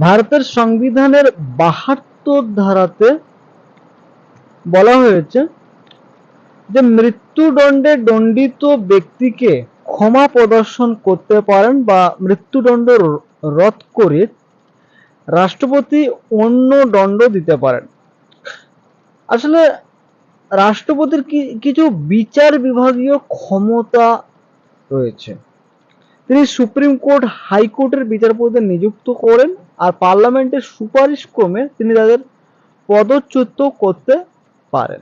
ভারতের সংবিধানের বাহাত্তর ধারাতে বলা হয়েছে যে মৃত্যুদণ্ডে দণ্ডিত ব্যক্তিকে ক্ষমা প্রদর্শন করতে পারেন বা মৃত্যুদণ্ড রদ করে রাষ্ট্রপতি অন্য দণ্ড দিতে পারেন। আসলে রাষ্ট্রপতির কি- কিছু বিচার বিভাগীয় ক্ষমতা রয়েছে। তিনি সুপ্রিম কোর্ট হাইকোর্টের বিচারপতি নিযুক্ত করেন আর পার্লামেন্টের সুপারিশ ক্রমে তিনি তাদের পদচ্যুত করতে পারেন।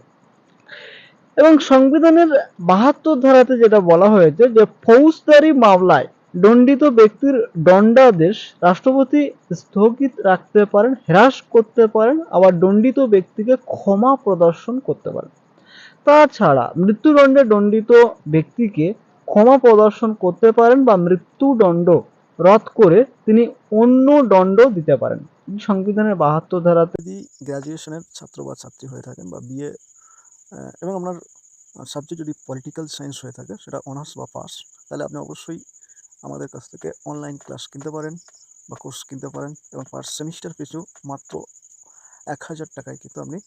এবং সংবিধানের বাহাত্তর ধারাতে যেটা বলা হয়েছে যে, ফৌজদারি মামলায় দণ্ডিত ব্যক্তির দণ্ডাদেশ রাষ্ট্রপতি স্থগিত রাখতে পারেন, হ্রাস করতে পারেন, আবার দণ্ডিত ব্যক্তিকে ক্ষমা প্রদর্শন করতে পারেন। তাছাড়া মৃত্যুদণ্ডে দণ্ডিত ব্যক্তিকে ক্ষমা প্রদর্শন করতে পারেন বা মৃত্যুদণ্ড রদ করে তিনি অন্য দণ্ড দিতে পারেন। সংবিধানের বাহাত্তর ধারাতে যদি গ্র্যাজুয়েশনের ছাত্র বা ছাত্রী হয়ে থাকেন বা বিএ এবং আপনার সাবজেক্ট যদি পলিটিক্যাল সায়েন্স হয়ে থাকে, সেটা অনার্স বা পাস তাহলে আপনি অবশ্যই আমাদের কাছ থেকে অনলাইন ক্লাস কিনতে পারেন বা কোর্স কিনতে পারেন এবং পার সেমিস্টার পিছু মাত্র এক হাজার টাকায় কিন্তু আপনি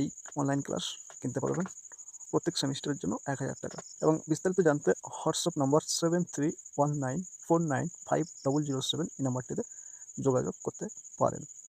এই অনলাইন ক্লাস কিনতে পারবেন। প্রত্যেক সেমিস্টারের জন্য এক হাজার টাকা। এবং বিস্তারিত জানতে WhatsApp number seven three one nine four nine five double zero seven এই নাম্বারটিতে যোগাযোগ করতে পারেন।